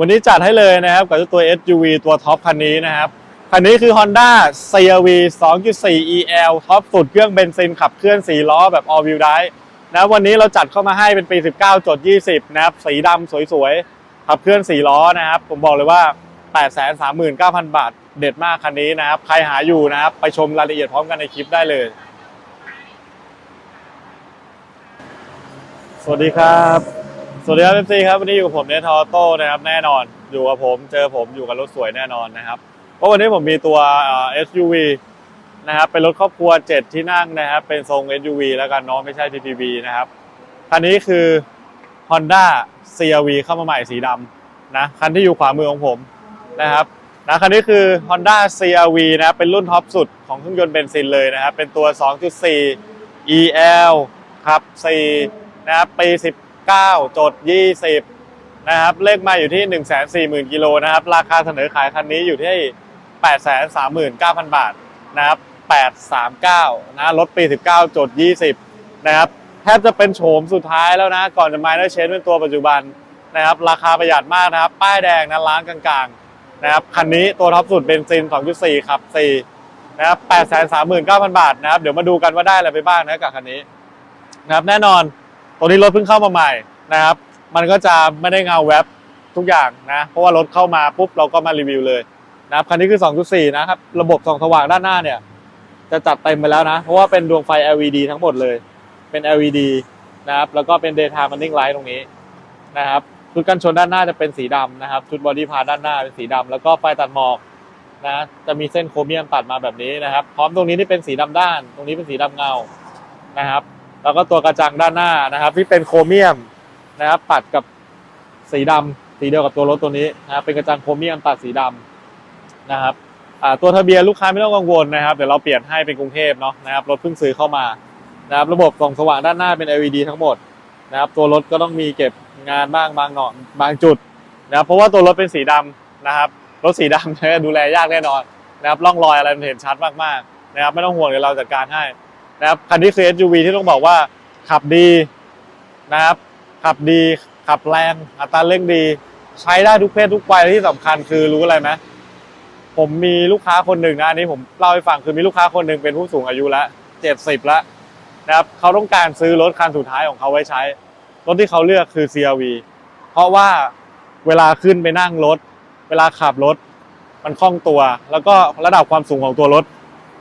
วันนี้จัดให้เลยนะครับกับตัว SUV ตัวท็อปคันนี้นะครับ คันนี้คือ Honda CR-V 2.4 EL ท็อปสุดเครื่องเบนซินขับเคลื่อน 4 ล้อแบบ all wheel drive นะวันนี้เราจัดเข้ามาให้เป็นปี 19จด20 นะครับ สีดำสวยๆ ขับเคลื่อน 4 ล้อนะครับ ผมบอกเลยว่า 839,000 บาท เด็ดมากคันนี้นะครับ ใครหาอยู่นะครับ ไปชมรายละเอียดพร้อมกันในคลิปได้เลย สวัสดีครับ สวัสดีครับเอฟซีครับวันนี้อยู่กับผมเนทอโต้นะครับแน่นอน อยู่กับผมเจอผมอยู่กับรถสวยแน่นอนนะครับเพราะวันนี้ผมมีตัวเอ่อ SUV นะครับเป็นรถครอบครัว 7 ที่นั่งนะครับ เป็นทรง SUV แล้วกันเน้องไม่ใช่ TTV นะครับคันนี้คือ Honda CR-V เข้ามาใหม่สีดำนะคันที่อยู่ขวามือของผมนะครับนะคันนี้คือ Honda CR-V นะครับเป็นรุ่นท็อปสุดของเครื่องยนต์เบนซินเลยนะครับเป็นตัว 2.4 EL ครับ4นะครับปี 9 จด 20 นะครับ เลขมาอยู่ที่ 140,000 กิโลนะครับ ราคาเสนอขายคันนี้อยู่ที่ 839,000 บาทนะครับ 839 นะ รถปี 19 จด 20 นะครับแทบจะเป็นโฉมสุดท้ายแล้วนะ ก่อนจะมาได้เชนเป็นตัวปัจจุบันนะครับ ราคาประหยัดมากนะครับ ป้ายแดงนะร้านกลางๆนะครับ คันนี้ตัวท็อปสุดเบนซิน 2.4 ขับ 4 นะครับ 839,000 บาทนะครับ เดี๋ยวมาดูกันว่าได้อะไรไปบ้างนะกับคันนี้นะครับ แน่นอน ตัวนี้รถเพิ่งเข้ามาใหม่นะครับ มันก็จะไม่ได้เงาแว็บทุกอย่างนะ เพราะว่ารถเข้ามาปุ๊บเราก็มารีวิวเลยนะครับคันนี้คือ 2.4 นะครับ ระบบส่องสว่างด้านหน้าเนี่ย จะจัดเต็มไปแล้วนะ เพราะว่าเป็นดวงไฟ LED ทั้งหมดเลย เป็น LED นะครับ แล้วก็เป็น daytime running light ตรงนี้นะครับชุดกันชนด้านหน้าจะเป็นสีดำนะครับ ชุดบอดี้พาด้านหน้าเป็นสีดำแล้วก็ไฟตัดหมอกนะ จะมีเส้นโครเมียมตัดมาแบบนี้นะครับ พร้อมตรงนี้ที่เป็นสีดำด้าน ตรงนี้เป็นสีดำเงานะครับ แล้วก็ตัวกระจังด้านหน้านะครับ ที่เป็นโครเมียมนะครับตัดกับสีดำสีเดียวกับตัวรถตัวนี้นะครับเป็นกระจังโครเมียมตัดสีดำนะครับตัวทะเบียนลูกค้าไม่ต้องกังวลนะครับเดี๋ยวเราเปลี่ยนให้เป็นกรุงเทพเนาะนะครับรถเพิ่งซื้อเข้ามานะครับระบบส่องสว่างด้านหน้าเป็น LED ทั้งหมดนะครับตัวรถก็ต้องมีเก็บงานบ้างบางเงาะบางจุดนะครับเพราะว่าตัวรถเป็นสีดำนะครับรถสีดำเนี่ยดูแลยากแน่นอนนะครับร่องรอยอะไรมันเห็นชัดมากๆนะครับไม่ต้องห่วงเดี๋ยวเราจัดการให้ นะครับคันนี้คือ SUV ที่ต้องบอกว่าขับดีนะครับ ขับดีขับแรงอัตราเร่งดี ใช้ได้ทุกเพศทุกวัยที่สำคัญคือรู้อะไรไหมผมมีลูกค้าคนหนึ่งนะอันนี้ผมเล่าให้ฟังคือมีลูกค้าคนหนึ่งเป็นผู้สูงอายุแล้วเจ็ดสิบแล้วนะครับเขาต้องการซื้อรถคันสุดท้ายของเขาไว้ใช้ รถที่เขาเลือกคือ CRV เพราะว่าเวลาขึ้นไปนั่งรถ เวลาขับรถ มันคล่องตัว แล้วก็ระดับความสูงของตัวรถ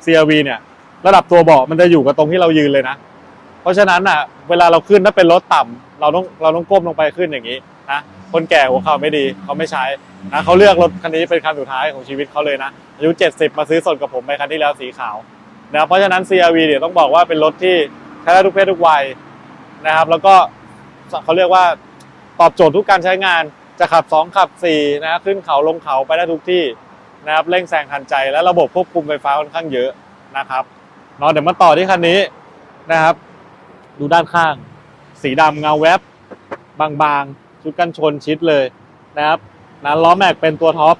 CRV เนี่ย ระดับตัวเบาะมันจะอยู่กับตรงที่เรายืนเลยนะ เพราะฉะนั้นอะ เวลาเราขึ้นถ้าเป็นรถต่ำเราต้องเราต้องก้มลงไปขึ้นอย่างนี้นะคนแก่หัวเข่าไม่ดีเขาไม่ใช้นะเขาเลือกรถคันนี้เป็นคันสุดท้ายของชีวิตเขาเลยนะอายุ 70 มาซื้อสดกับผมไปคันที่แล้วสีขาวนะเพราะฉะนั้น CRV เนี่ยวต้องบอกว่าเป็นรถที่ใช้ได้ทุกเพศทุกวัยนะครับ แล้วก็เขาเรียกว่าตอบโจทย์ทุกการใช้งานจะขับ 2 ขับ4นะขึ้นเขาลงเขาไปได้ทุกที่นะครับเร่งแซงทันใจและระบบควบคุมไฟฟ้าค่อนข้างเยอะนะครับ เนาะเดี๋ยวมาต่อที่คันนี้นะครับ ดูด้านข้าง สีดำเงาแวบบางๆ ชุดกันชนชิดเลยนะครับนะล้อแม็กเป็นตัวท็อป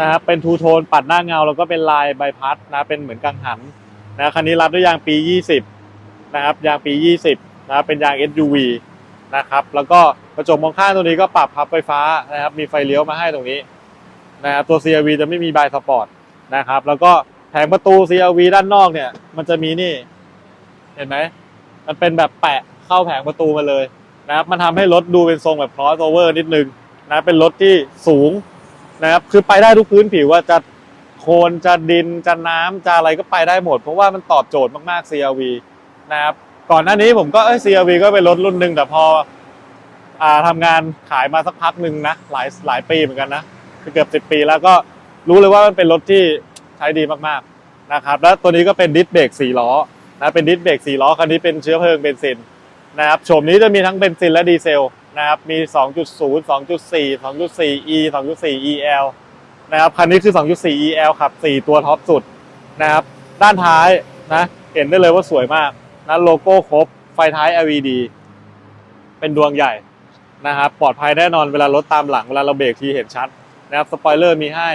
นะครับเป็นทูโทนปัดหน้าเงาแล้วก็เป็นลายใบพัดนะเป็นเหมือนกังหันนะคันนี้รับด้วยยางปี 20 นะครับยางปี 20นะครับเป็นยาง SUV นะครับแล้วก็กระจกมองข้างตัวนี้ก็ปรับพับไฟฟ้านะครับมีไฟเลี้ยวมาให้ตรงนี้นะครับตัว CRV จะไม่มีบายสปอร์ตนะครับแล้วก็ งประตู CRV ด้านนอกเนี่ย มันจะมีนี่ เห็นไหม มันเป็นแบบแปะเข้าแผงประตูมาเลยนะครับ มันทำให้รถดูเป็นทรงแบบ crossover นิดนึงนะ เป็นรถที่สูงนะครับ คือไปได้ทุกพื้นผิวว่าจะโคลนจะดินจะน้ำจะอะไรก็ไปได้หมด เพราะว่ามันตอบโจทย์มากๆ CRV นะครับ ก่อนหน้านี้ผมก็เอ้ CRV ก็เป็นรถรุ่นหนึ่งแต่พออ่าทำงานขายมาสักพักหนึ่งนะ หลายหลายปีเหมือนกันนะเกือบสิบปีแล้วก็รู้เลยว่ามันเป็นรถที่ ใช้ดีมากๆนะครับแล้วตัวนี้ก็เป็นดิสเบรกสี่ล้อนะเป็นดิสเบรกสี่ล้อคันนี้เป็นเชื้อเพลิงเบนซินนะครับโฉมนี้จะมีทั้งเบนซินและดีเซลนะครับมี 2.0 2.4 2.4 e 2.4 el นะครับคันนี้คือ 2.4 el ขับ 4 ตัวท็อปสุดนะครับด้านท้ายนะเห็นได้เลยว่าสวยมากนะโลโก้ครบไฟท้าย LED เป็นดวงใหญ่นะครับปลอดภัยแน่นอนเวลารถตามหลังเวลาเราเบรกทีเห็นชัดนะครับสปอยเลอร์มีให้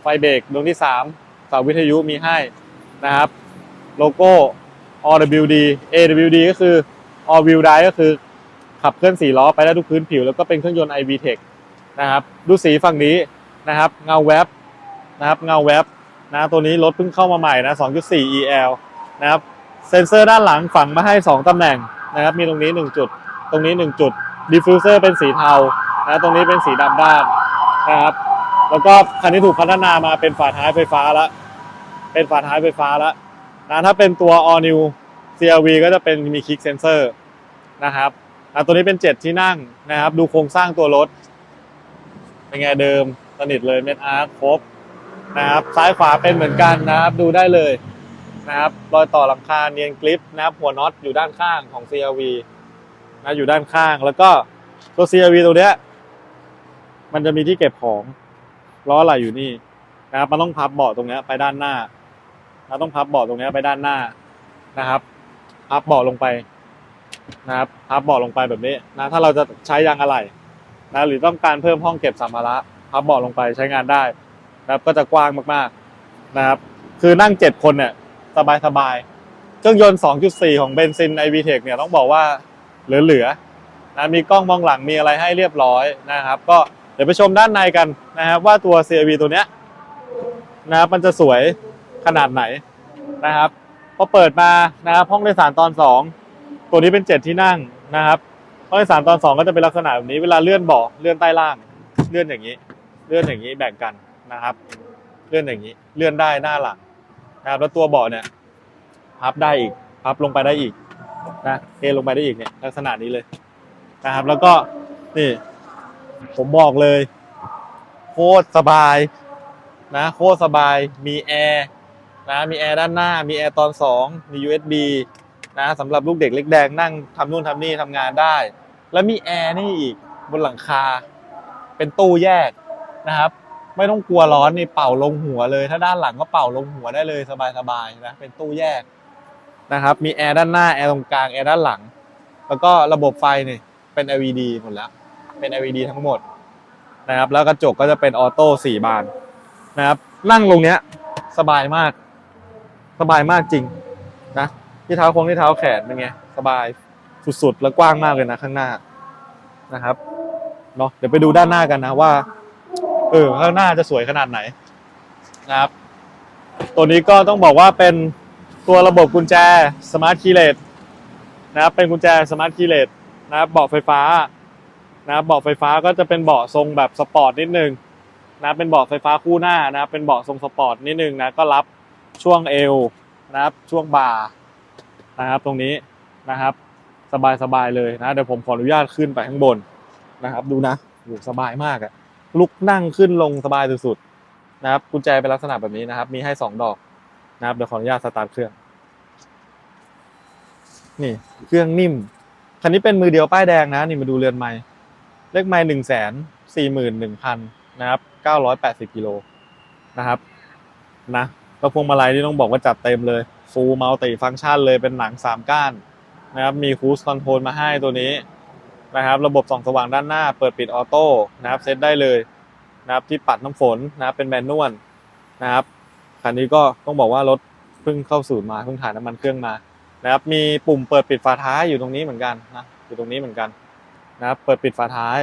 ไฟเบรกดวงที่ 3 เสาวิทยุมีให้นะครับ โลโก้ OWD AWD ก็คือ All Wheel Drive ก็คือขับเคลื่อน4ล้อไปได้ทุกพื้นผิว แล้วก็เป็นเครื่องยนต์ iVTEC นะครับ ดูสีฝั่งนี้นะครับ เงาแวบนะครับเงาแวบนะตัวนี้รถเพิ่งเข้ามาใหม่นะ 2.4 EL นะครับเซ็นเซอร์ด้านหลังฝังมาให้ 2ตำแหน่งนะครับ มีตรงนี้ 1 จุด ตรงนี้ 1 จุดดิฟฟิวเซอร์เป็นสีเทานะตรงนี้เป็นสีดำด้านนะครับ แล้วก็คันนี้ถูกพัฒนามาเป็นฝาท้ายไฟฟ้าแล้วเป็นฝาท้ายไฟฟ้าแล้วนะถ้าเป็นตัว all new CRV ก็จะเป็นมีคลิกเซนเซอร์นะครับอะตัวนี้เป็น 7 ที่นั่งนะครับ ดูโครงสร้างตัวรถ เป็นไงเดิมสนิทเลยเม็ดอาร์ครบนะครับ ซ้ายขวาเป็นเหมือนกันนะครับ ดูได้เลยนะครับรอยต่อหลังคาเนียนกริปนะครับ หัวน็อตอยู่ด้านข้างของ CRV นะอยู่ด้านข้างแล้วก็ตัว CRV ตัวเนี้ยมันจะมีที่เก็บของ ล้ออะไรอยู่นี่นะครับมันต้องพับเบาะตรงนี้ไปด้านหน้าเราต้องพับเบาะตรงนี้ไปด้านหน้านะครับ พับเบาะลงไปนะครับพับเบาะลงไปแบบนี้นะถ้าเราจะใช้ยางอะไหล่นะหรือต้องการเพิ่มห้องเก็บสัมภาระพับเบาะลงไปใช้งานได้นะครับก็จะกว้างมากๆนะครับ คือนั่งเจ็ดคนเนี่ยสบายสบายๆเครื่องยนต์ 2.4 ของเบนซิน iVTEC เนี่ยต้องบอกว่าเหลือๆนะมีกล้องมองหลังมีอะไรให้เรียบร้อยนะครับ ก็ ดี๋ยวไปชมด้านในกันนะครับว่าตัว CRV ตัวเนี้ยนะครับมันจะสวยขนาดไหนนะครับพอเปิดมานะครับห้องโดยสารตอนสองตัวนี้เป็นเจ็ดที่นั่งนะครับห้องโดยสารตอนสองก็จะเป็นลักษณะแบบนี้เวลาเลื่อนเบาะเลื่อนใต้ล่าง เลื่อนอย่างนี้ เลื่อนอย่างนี้แบ่งกันนะครับ เลื่อนอย่างนี้เลื่อนได้หน้าหลังนะครับแล้วตัวเบาะเนี่ยพับได้อีกพับลงไปได้อีกนะเทลงไปได้อีกเนี่ยลักษณะนี้เลยนะครับ แล้วก็นี่ ผมบอกเลย โคตรสบายนะโคตรสบายมีแอร์นะมีแอร์ด้านหน้า มีแอร์ตอนสองมี USB นะสำหรับลูกเด็กเล็กแดงนั่งทำนู่นทำนี่ทำงานได้ แล้วมีแอร์นี่อีกบนหลังคา เป็นตู้แยกนะครับ ไม่ต้องกลัวร้อนนี่เป่าลงหัวเลย ถ้าด้านหลังก็เป่าลงหัวได้เลยสบายๆนะเป็นตู้แยกนะครับ มีแอร์ด้านหน้าแอร์ตรงกลางแอร์ด้านหลัง แล้วก็ระบบไฟนี่เป็น LED หมดแล้ว เป็น LED ทั้งหมดนะครับแล้วกระจกก็จะเป็นออโต้สี่บานนะครับนั่งลงเนี้ยสบายมาก สบายมากจริงนะที่เท้าโค้งที่เท้าแขนเป็นไงสบายสุดๆ แล้วกว้างมากเลยนะข้างหน้านะครับเนาะเดี๋ยวไปดูด้านหน้ากันนะว่า เออข้างหน้าจะสวยขนาดไหนนะครับ ตัวนี้ก็ต้องบอกว่าเป็นตัวระบบกุญแจสมาร์ทคีย์เลสนะครับเป็นกุญแจสมาร์ทคีย์เลสนะครับเบาะไฟฟ้า นะเบาะไฟฟ้าก็จะเป็นเบาะทรงแบบสปอร์ตนิดนึงนะเป็นเบาะไฟฟ้าคู่หน้านะเป็นเบาะทรงสปอร์ตนิดนึงนะก็รับช่วงเอวนะครับช่วงบ่านะครับตรงนี้นะครับ สบายๆเลยนะเดี๋ยวผมขออนุญาตขึ้นไปข้างบนนะครับ ดูนะโอ้โหสบายมากอะลุกนั่งขึ้นลงสบายสุดๆนะครับกุญแจเป็นลักษณะแบบนี้นะครับ มีให้สองดอกนะครับเดี๋ยวขออนุญาตสตาร์ทเครื่อง นี่เครื่องนิ่มคันนี้เป็นมือเดียวป้ายแดงนะ นี่มาดูเรือนไม้ เลขไม้หนึ่งแสนสี่หมื่นหนึ่งพันนะครับเก้าร้อยแปดสิบกิโลนะครับนะแล้วพวงมาลัยที่ต้องบอกว่าจัดเต็มเลยฟูลมัลติฟังก์ชันเลยเป็นหนังสามก้านนะครับมีคูสคอนโทรลมาให้ตัวนี้นะครับ ระบบส่องสว่างด้านหน้า เปิดปิดออโต้นะครับเซตได้เลยนะครับที่ปัดน้ำฝนนะครับเป็นแมนนวลนะครับคันนี้ก็ต้องบอกว่ารถเพิ่งเข้าศูนย์มาเพิ่งถ่ายน้ำมันเครื่องมานะครับมีปุ่มเปิดปิดฝาท้ายอยู่ตรงนี้เหมือนกันนะอยู่ตรงนี้เหมือนกัน นะครับ เปิดปิดฝาท้าย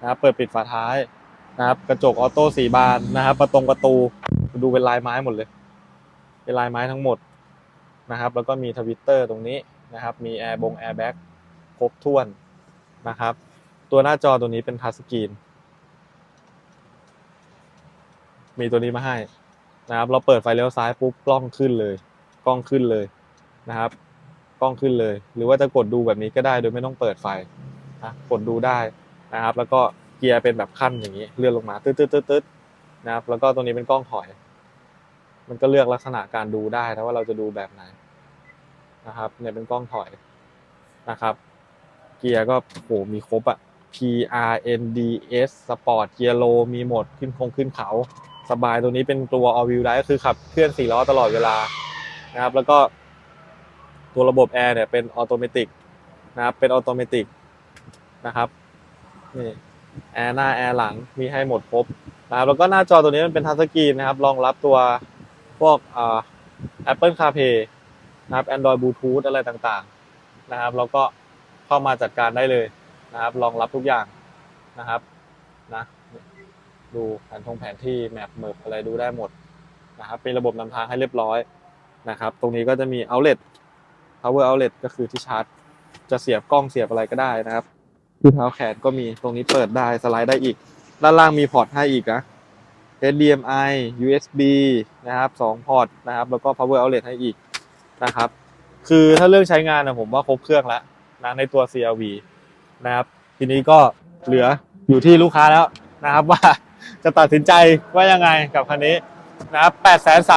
นะครับ เปิดปิดฝาท้ายนะครับ กระจกออโต้สีบานนะครับประตงประตูดูเป็นลายไม้หมดเลย เป็นลายไม้ทั้งหมดนะครับ แล้วก็มีทวิตเตอร์ตรงนี้นะครับ มีแอร์บงแอร์แบ็กครบถ้วนนะครับ ตัวหน้าจอตัวนี้เป็นทัชสกรีน มีตัวนี้มาให้นะครับ เราเปิดไฟเลี้ยวซ้ายปุ๊บกล้องขึ้นเลย กล้องขึ้นเลยนะครับ กล้องขึ้นเลย หรือว่าจะกดดูแบบนี้ก็ได้โดยไม่ต้องเปิดไฟ นะกดดูได้นะครับ แล้วก็เกียร์เป็นแบบขั้นอย่างนี้เลื่อนลงมาตึ๊ดตึ๊ดตึ๊ดตึ๊ดนะครับ แล้วก็ตัวนี้เป็นกล้องถอย มันก็เลือกลักษณะการดูได้นะว่าเราจะดูแบบไหนนะครับ เนี่ยเป็นกล้องถอยนะครับ เกียร์ก็โหมีครบอะ P R N D S Sport เกียร์โลมีหมดขึ้นคงขึ้นเขา สบายตัวนี้เป็นตัว all wheel drive ก็คือขับเคลื่อนสี่ล้อตลอดเวลานะครับ แล้วก็ตัวระบบแอร์เนี่ยเป็นออโตเมติกนะครับเป็นออโตเมติก นะครับนี่แอร์หน้าแอร์หลังมีให้หมดครบนะครับแล้วก็หน้าจอตัวนี้มันเป็นทัชสกรีนนะครับรองรับตัวพวกอ่า Apple CarPlay นะครับ Android Bluetooth อะไรต่างๆนะครับแล้วก็เข้ามาจัดการได้เลยนะครับรองรับทุกอย่างนะครับนะดูแผนทงแผนที่แมปเมิร์อะไรดูได้หมดนะครับเป็นระบบนำทางให้เรียบร้อยนะครับ ตรงนี้ก็จะมี outlet power outlet ก็คือที่ชาร์จ จะเสียบกล้องเสียบอะไรก็ได้นะครับ ที่เท้าแขนก็มีตรงนี้เปิดได้สไลด์ได้อีก ด้านล่างมีพอร์ตให้อีกนะ HDMI USB นะครับสองพอร์ตนะครับ แล้วก็ power outlet ให้อีกนะครับ คือถ้าเรื่องใช้งานนะผมว่าครบเครื่องแล้วนะในตัว CRV นะครับ ทีนี้ก็เหลืออยู่ที่ลูกค้าแล้วนะครับว่าจะตัดสินใจว่ายังไงกับคันนี้นะครับ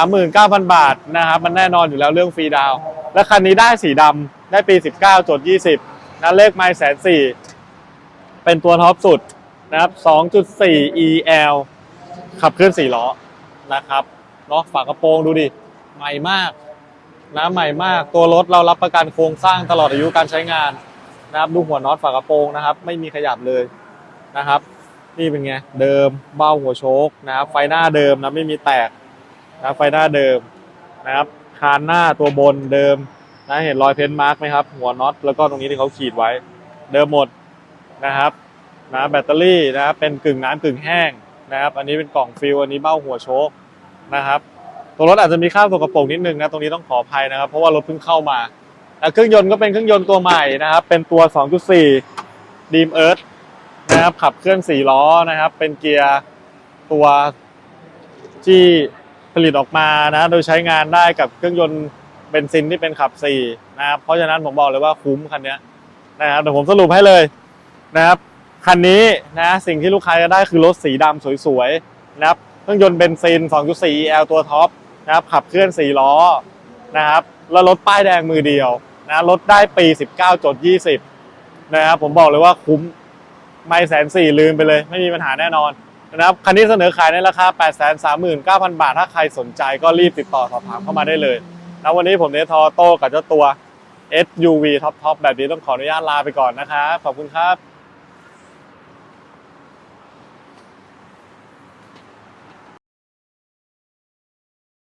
839,000บาทนะครับมันแน่นอนอยู่แล้วเรื่องฟรีดาว และคันนี้ได้สีดำได้ปี 19จด20นะเลขไมล์แสนสี่ เป็นตัวท็อปสุดนะครับ 2.4 EL ขับเคลื่อน4ล้อนะครับเนาะฝากระโปรงดูดิ ใหม่มากนะใหม่มากตัวรถเรารับประกันโครงสร้างตลอดอายุการใช้งานนะครับดูหัวน็อตฝากระโปรงนะครับ ไม่มีขยับเลยนะครับนี่เป็นไงเดิมเบ้าหัวโชคนะครับ ไฟหน้าเดิมนะไม่มีแตกนะไฟหน้าเดิมนะครับคานหน้าตัวบนเดิมนะเห็นรอยเพ้นท์มาร์กไหมครับ หัวน็อตแล้วก็ตรงนี้ที่เขาขีดไว้ เดิมหมด นะครับนะแบตเตอรี่นะครับเป็นกึ่งน้ำกึ่งแห้งนะครับ อันนี้เป็นกล่องฟิลอันนี้เบ้าหัวโชคนะครับตัวรถอาจจะมีข้าวสกปรกนิดนึงนะตรงนี้ต้องขออภัยนะครับ เพราะว่ารถเพิ่งเข้ามาเครื่องยนต์ก็เป็นเครื่องยนต์ตัวใหม่นะครับ เป็นตัว 2.4 Dream Earth นะครับขับเคลื่อน4ล้อนะครับ เป็นเกียร์ตัวที่ผลิตออกมานะโดยใช้งานได้กับเครื่องยนต์เบนซินที่เป็นขับ4นะครับเพราะฉะนั้นผมบอกเลยว่าคุ้มคันนี้นะครับเดี๋ยวผมสรุปให้เลย นะครับคันนี้นะสิ่งที่ลูกค้าจะได้คือรถสีดำสวยๆนะครับเครื่องยนต์เบนซิน 2.4 EL ตัวท็อปนะครับขับเคลื่อน 4 ล้อนะครับแล้วรถป้ายแดงมือเดียวนะรถได้ปี 19จด20 นะครับผมบอกเลยว่าคุ้มไม่แสนสี่ลืมไปเลย ไม่มีปัญหาแน่นอนนะครับคันนี้เสนอขายในราคา 8 3 9 0 0 0 บาท ถ้าใครสนใจก็รีบติดต่อสอบถามเข้ามาได้เลยนะวันนี้ผมเนทอโต้กับเจ้าตัว SUV ท็อปๆแบบนี้ต้องขออนุญาตลาไปก่อนนะครับขอบคุณครับ